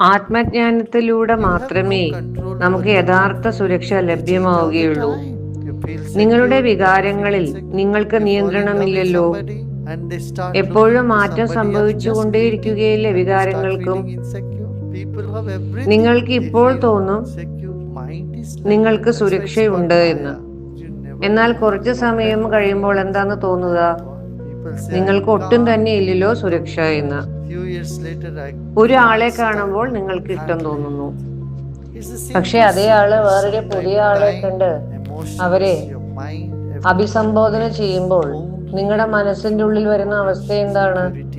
ആത്മജ്ഞാനത്തിലൂടെ മാത്രമേ നമുക്ക് യഥാർത്ഥ സുരക്ഷ ലഭ്യമാവുകയുള്ളൂ. നിങ്ങളുടെ വികാരങ്ങളിൽ നിങ്ങൾക്ക് നിയന്ത്രണമില്ലല്ലോ. എപ്പോഴും മാറ്റം സംഭവിച്ചുകൊണ്ടേയിരിക്കുകയില്ലേ വികാരങ്ങൾക്കും? നിങ്ങൾക്ക് ഇപ്പോൾ തോന്നും നിങ്ങൾക്ക് സുരക്ഷയുണ്ട് എന്ന്. എന്നാൽ കുറച്ച് സമയം കഴിയുമ്പോൾ എന്താന്ന് തോന്നുക? നിങ്ങൾക്ക് ഒട്ടും തന്നെ ഇല്ലല്ലോ സുരക്ഷ എന്ന്. ഒരാളെ കാണുമ്പോൾ നിങ്ങൾക്ക് ഇഷ്ടം തോന്നുന്നു. പക്ഷെ അതേ. ആൾ വേറൊരു പുതിയ ആളെ കണ്ട് അവരെ അഭിസംബോധന ചെയ്യുമ്പോൾ നിങ്ങളുടെ മനസ്സിന്റെ ഉള്ളിൽ വരുന്ന അവസ്ഥ എന്താണ്?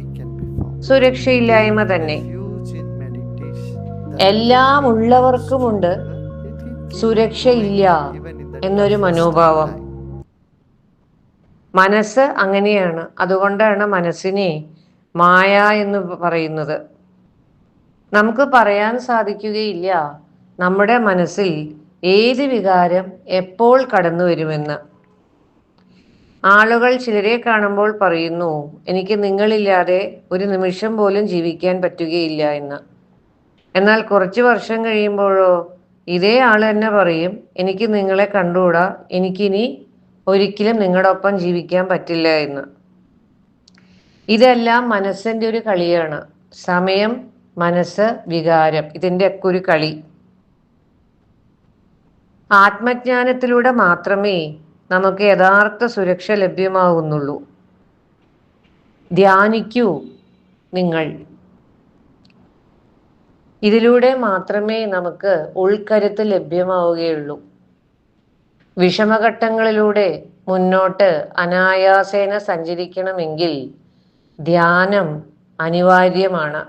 സുരക്ഷയില്ലായ്മ തന്നെ. എല്ലാം ഉള്ളവർക്കുമുണ്ട്. സുരക്ഷയില്ല എന്നൊരു മനോഭാവം. മനസ്സ് അങ്ങനെയാണ്. അതുകൊണ്ടാണ് മനസ്സിനെ മായ എന്ന് പറയുന്നത്. നമുക്ക് പറയാൻ സാധിക്കുകയില്ല. നമ്മുടെ മനസ്സിൽ ഏത് വികാരം എപ്പോൾ കടന്നു വരുമെന്ന്. ആളുകൾ ചിലരെ കാണുമ്പോൾ പറയുന്നു എനിക്ക് നിങ്ങളില്ലാതെ ഒരു നിമിഷം പോലും ജീവിക്കാൻ പറ്റുകയില്ല എന്ന്. എന്നാൽ കുറച്ച് വർഷം കഴിയുമ്പോഴോ ഇതേ ആൾ തന്നെ പറയും എനിക്ക് നിങ്ങളെ കണ്ടുകൂടാ? എനിക്കിനി ഒരിക്കലും നിങ്ങളുടെ ഒപ്പം ജീവിക്കാൻ പറ്റില്ല എന്ന്. ഇതെല്ലാം മനസ്സിന്റെ ഒരു കളിയാണ്. സമയം മനസ്സ് വികാരം ഇതിന്റെ ഒക്കെ ഒരു കളി. ആത്മജ്ഞാനത്തിലൂടെ മാത്രമേ നമുക്ക് യഥാർത്ഥ സുരക്ഷ ലഭ്യമാകുന്നുള്ളൂ ധ്യാനിക്കൂ നിങ്ങൾ. ഇതിലൂടെ മാത്രമേ നമുക്ക് ഉൾക്കരുത്ത് ലഭ്യമാവുകയുള്ളൂ. വിഷമഘട്ടങ്ങളിലൂടെ മുന്നോട്ട് അനായാസേന സഞ്ചരിക്കണമെങ്കിൽ ധ്യാനം അനിവാര്യമാണ്.